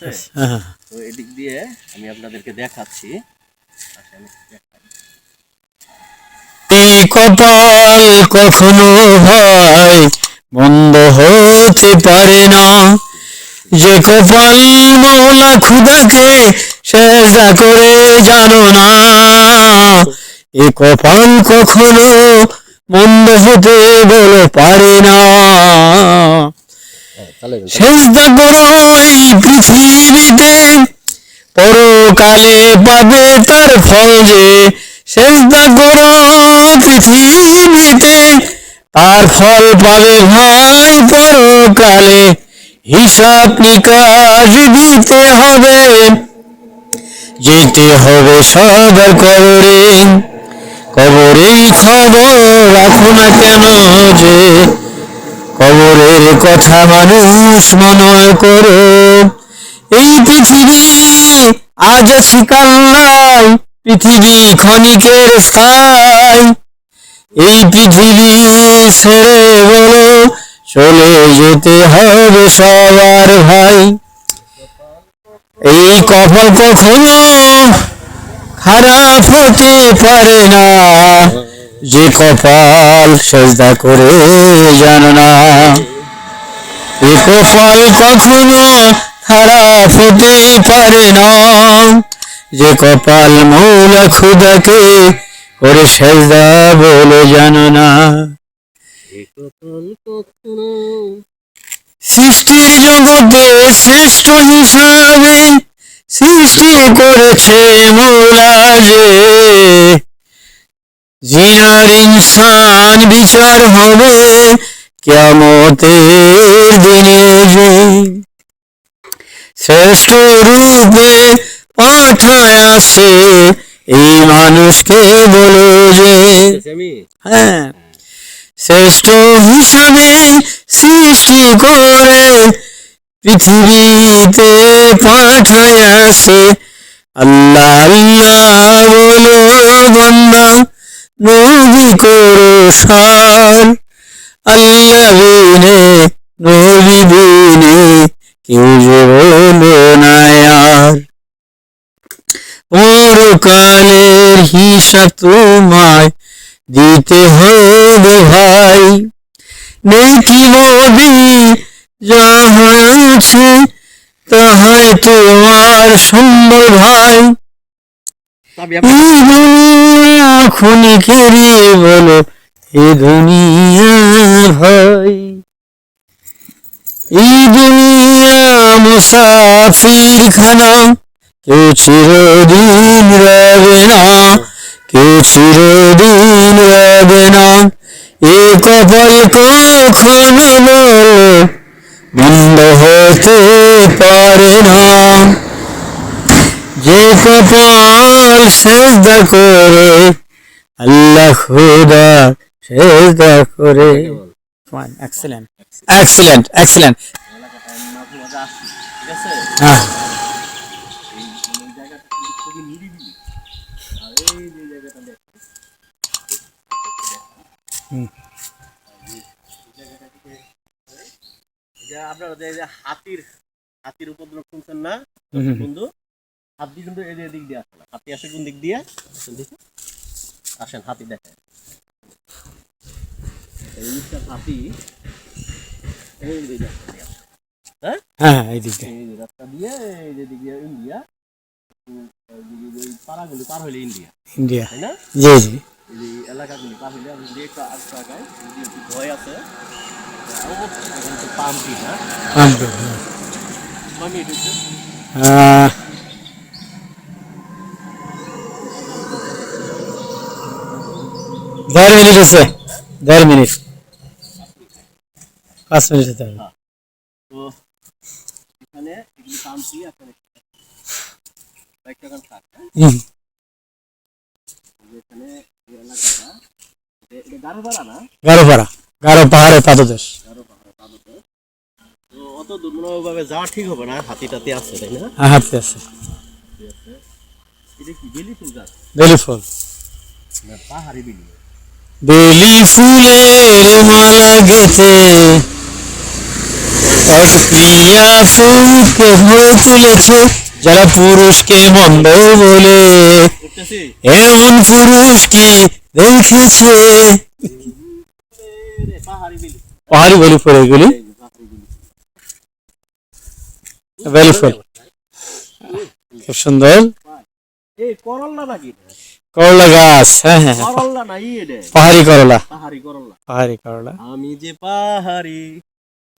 হ্যাঁ তো এদিক দিয়ে আমি আপনাদেরকে দেখাচ্ছি। কপাল কখনো ভাই বন্ধ হতে পারে না। যে কপাল মৌলা খুদাকে সেজা করে জানো না। এ কপাল কখনো মন্দ হতে বলো পারে না। সেজদা করো এই পৃথিবীতে। পরকালে পাবে তার ফল যে। সেজদা করো পৃথিবীতে। তার ফল পাবে ভাই পরকালে। হিসাব নিকাশ দিতে হবে। যেতে হবে সবার কবরে। কবরের খবর রাখো না কেন যে কবরের কথা মানুষ মনে করো। এই পৃথিবী আজ আছে কাল নাই, পৃথিবী ক্ষণিকের স্থায় এই পৃথিবী ছেড়ে বলো, চলে যেতে হবে সবার ভাই। এই কপাল কখনো খারাপ হতে পারে না। যে কপাল সেজদা করে জানো না? এ কপাল কখনো খারাপ হতে পারে না। যে কপাল মৌলা খুদাকে করে সেজদা বলে জানো না? এ সৃষ্টির জগতে শ্রেষ্ঠ হিসাবে সৃষ্টি করেছে মৌলা যে। জিনার ইনসান বিচার হবে কেমতের দিনে যে। শ্রেষ্ঠ রূপে পাঠায় আসে এই মানুষকে বলো যে। হ্যাঁ। শ্রেষ্ঠ হিসাবে সৃষ্টি করে পৃথিবীতে পাঠায় আসে। আল্লাহ আল্লাহ বলো বন্দা। নবী করো সার আল্লাহ বিনে নবী বিনে কেউ যে বলো না আর পরকালের হিসাব তোমায় দিতে হবে ভাই। নেকি নবী যাহা আছে তাহাই তোমার সুন্দর ভাই। ক্ষণিকেরই বলো? এ দুনিয়া ভাই। এই দুনিয়া মুসাফির খানা কেউ চিরদিন রবে না, কেউ চিরদিন রবে না। এ কপাল কখনো বলো, বন্ধ হতে পারে না। যে কপাল সেজদা করে আল্লাহ খুদা সেজদা করে। ফাইন এক্সেলেন্ট এক্সেলেন্ট এক্সেলেন্ট হ্যাঁ আপনারা যে হাতির হাতির উপদ্রব শুনছেন না? হুম, হুম। বন্ধু হাতি কিন্তু এই যে দিক দিয়ে আসে না। হাতি আসে কোন দিক দিয়ে? আসেন হাতি দেখেন। এই হাতি এই যে দিয়ে হ্যাঁ? হ্যাঁ এই দিকে এই রাস্তা দিয়ে এই যে দিক দিয়ে ইন্ডিয়া। পাড়াগুলি পার হইলে ইন্ডিয়া। ইন্ডিয়া। তাই না? জি জি। এই এলাকাগুলি পার হইলে আপনি যে একটা ভয় আছে পাম্পি না? পাম্পে, দেড় মিনিট আছে। দেড় মিনিট পাঁচ মিনিট হতে হবে। তো এখানে আপনার হ্যাঁ? হুম, এই যে এখানে এলাকাটা এটা- এটা গারো পাড়া না? গারো পাড়া গারো পাহাড়ে পাদদেশ। গারো পাহাড় পাদতে তো অত দুর্বলভাবে যাওয়া ঠিক হবে না হাতি টাতি আছে তাই না? হ্যাঁ হাঁটতে আছে। এটা কি বেলি ফুল গাছ? বেলি ফুল। না পাহাড়ি বেলি। বেলি ফুলের মালা অগ্নিয়া ফুলকে ভরে তুলেছে যারা পুরুষকে মন্দ বলে। এমন পুরুষ কি দেখেছে? পাহাড়ি বলি। ফুল এগুলি। খুব সুন্দর। এই করল্লা নাকি? করলা গাছ হ্যাঁ হ্যাঁ হ্যাঁ। না ই পাহাড়ি করলা। পাহাড়ি করলা। আমি যে পাহাড়ি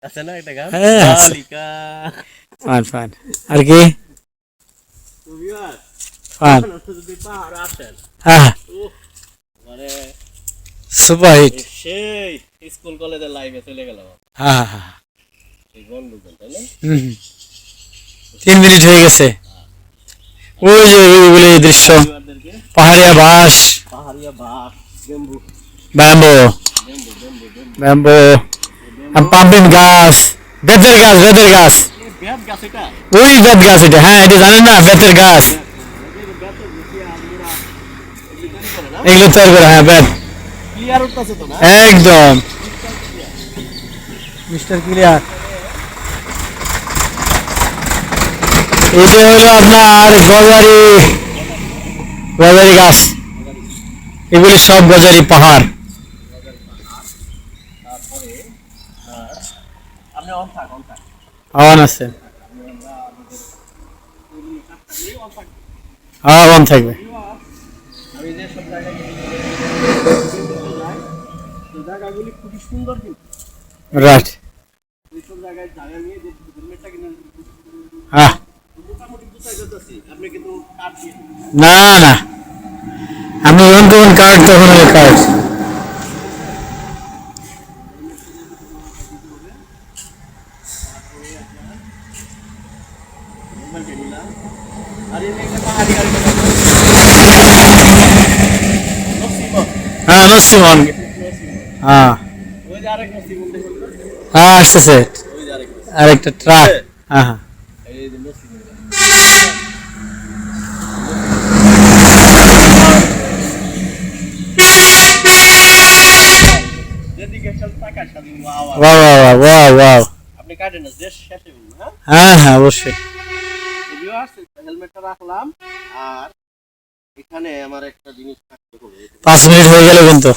আছে না একটা গান হ্যাঁ, ফান ফান। আর কি? ফান। আসেন হ্যাঁ মানে সুপার হিট। সেই স্কুল কলেজের লাইফে চলে গেল। হ্যাঁ হ্যাঁ হ্যাঁ। তিন মিনিট হয়ে গেছে। ওই যে ওইগুলি দৃশ্য। পরিবারদেরকে পাহাড়িয়া বাস। পাহাড়িয়া ব্যাম্বো ব্যাম্বো পাম্পিন গাছ বেতের গাছ বেতের গাছ। ওই বেত গাছ এটা হ্যাঁ এটা জানেন না বেতের গাছ। এগুলি তৈরি করে হ্যাঁ বেত। একদম। Mister clear. এটা হলো আপনার গজারি। গজারি গাছ। এগুলি সব গজারি পাহাড়। হাওয়ান আছে। বন থাকবে। রাইট না না। আমি যখন তখন কার্ড তখন ওই কার্ড হেলমেটে নিলাম আর এই যে একটা পাহাড়ি গাড়ি নসিমন হ্যাঁ নসিমন হ্যাঁ ওই যে আরেক নসিমন দেখুন না? হ্যাঁ আসতেছে ওই যে আরেক নসিমন। আরেকটা ট্রাক হ্যাঁ হ্যাঁ ওয়াও ওয়াও ওয়াও ওয়াও আপনি কাটেন না দেশ শেষে হ্যাঁ হ্যাঁ? হ্যাঁ অবশ্যই। হেলমেটটা রাখলাম আর এখানে আমার একটা জিনিস থাকতে হবে পাঁচ মিনিট হয়ে গেল কিন্তু।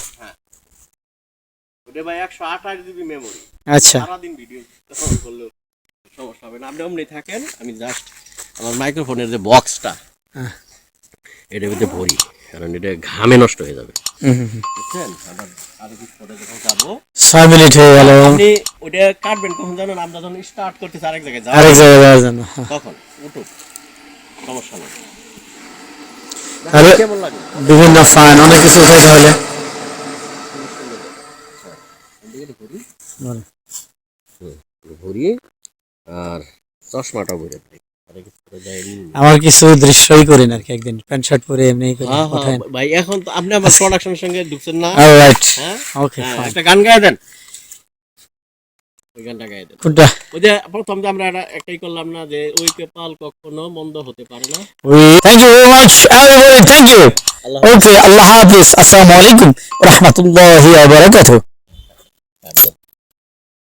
ওটা ভাই একশো আঠাশ জিবি মেমোরি আচ্ছা। সারাদিন ভিডিও করলেও সমস্যা হবে না। আপনি অমনি থাকেন আমি জাস্ট আমার মাইক্রোফোনের যে বক্সটা হ্যাঁ। এটার মধ্যে ভরি কারণ এটা ঘামে নষ্ট হয়ে যাবে। বুঝছেন? আবার আরও কিছু পরে যখন যাব ছয় মিনিট হয়ে গেল। আপনি ওটা কাটবেন কখন জানেন আমরা যখন স্টার্ট করতেছি আরেক জায়গায় যাব আরেক জায়গায় যাওয়ার জন্য হ্যাঁ। তখন উঠুক সমস্যা নেই। তাহলে- বিভিন্ন ফান অনেক কিছু উঠাই তাহলে। বলেন। ঘুরি আর চশমাটা ঘুরে দিই। আমার কিছু দৃশ্যই করি না আর কি একদিন প্যান্ট শার্ট পরে এমনি করি হ্যাঁ, হ্যাঁ, ভাই এখন তো আপনি আবার প্রোডাকশনের সঙ্গে ঢুকছেন না? রাইট হ্যাঁ? ওকে একটা গান গায়ে দেন। ওই গানটা গায়ে দেন। কোনটা? ওই যে প্রথম যে আমরা একটা- একটাই করলাম না যে ওই পেপাল কখনো মন্দ হতে পারে না। Thank you very much everybody thank you Allah Assalamu alaikum wa rahmatullahi wa barakatuh